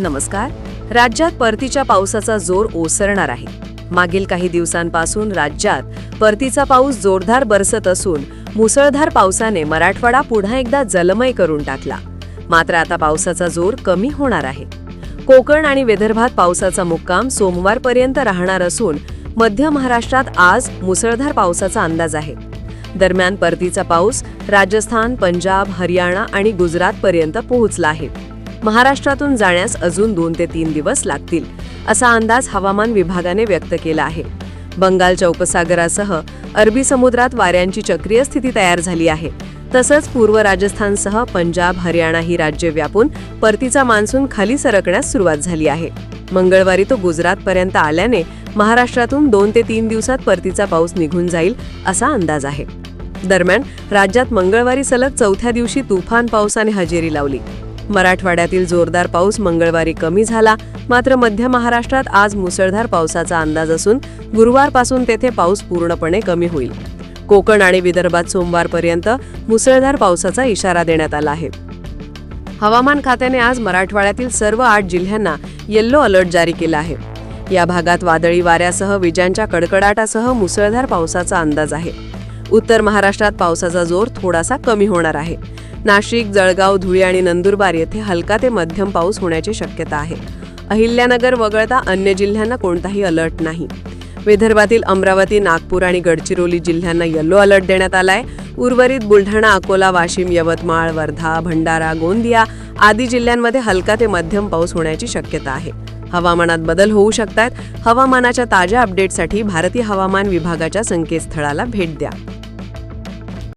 नमस्कार. राज्यात परतीच्या पावसाचा जोर ओसरणार आहे. मागील काही दिवसांपासून राज्यात परतीचा पाऊस जोरदार बरसत असून मुसळधार पावसाने मराठवाडा पुन्हा एकदा जलमय करून टाकला. मात्र आता पावसाचा जोर कमी होणार आहे. कोकण आणि विदर्भात पावसाचा मुक्काम सोमवारपर्यंत राहणार असून मध्य महाराष्ट्रात आज मुसळधार पावसाचा अंदाज आहे. दरम्यान परतीचा पाऊस राजस्थान पंजाब हरियाणा आणि गुजरातपर्यंत पोहोचला आहे. महाराष्ट्रातून जाण्यास अजून दोन ते तीन दिवस लागतील असा अंदाज हवामान विभागाने व्यक्त केला आहे. बंगालच्या उपसागरासह अरबी समुद्रात वाऱ्यांची चक्रीय स्थिती तयार झाली आहे. तसंच पूर्व राजस्थानसह पंजाब हरियाणा ही राज्ये व्यापून परतीचा मान्सून खाली सरकण्यास सुरुवात झाली आहे. मंगळवारी तो गुजरातपर्यंत आल्याने महाराष्ट्रातून दोन ते तीन दिवसात परतीचा पाऊस निघून जाईल असा अंदाज आहे. दरम्यान राज्यात मंगळवारी सलग चौथ्या दिवशी तुफान पावसाने हजेरी लावली. मराठवाड्यातील जोरदार पाऊस मंगळवारी कमी झाला. मात्र मध्य महाराष्ट्रात आज मुसळधार पावसाचा अंदाज असून गुरुवारपासून तेथे पाऊस पूर्णपणे कमी होईल. कोकण आणि विदर्भात सोमवारपर्यंत मुसळधार पावसाचा इशारा देण्यात आला आहे. हवामान खात्याने आज मराठवाड्यातील सर्व आठ जिल्ह्यांना येल्लो अलर्ट जारी केला आहे. या भागात वादळी वाऱ्यासह विजांच्या कडकडाटासह मुसळधार पावसाचा अंदाज आहे. उत्तर महाराष्ट्रात पावसाचा जोर थोडासा कमी होणार आहे. नाशिक जळगाव धुळे आणि नंदुरबार येथे हलका ते मध्यम पाऊस होण्याची शक्यता आहे. अहिल्यानगर वगळता अन्य जिल्ह्यांना कोणताही अलर्ट नाही. विदर्भातील अमरावती नागपूर आणि गडचिरोली जिल्ह्यांना येलो अलर्ट देण्यात आलाय. उर्वरित बुलढाणा अकोला वाशिम यवतमाळ वर्धा भंडारा गोंदिया आदी जिल्ह्यांमध्ये हलका ते मध्यम पाऊस होण्याची शक्यता आहे. हवामानात बदल होऊ शकतात. हवामानाच्या ताज्या अपडेटसाठी भारतीय हवामान विभागाच्या संकेतस्थळाला भेट द्या.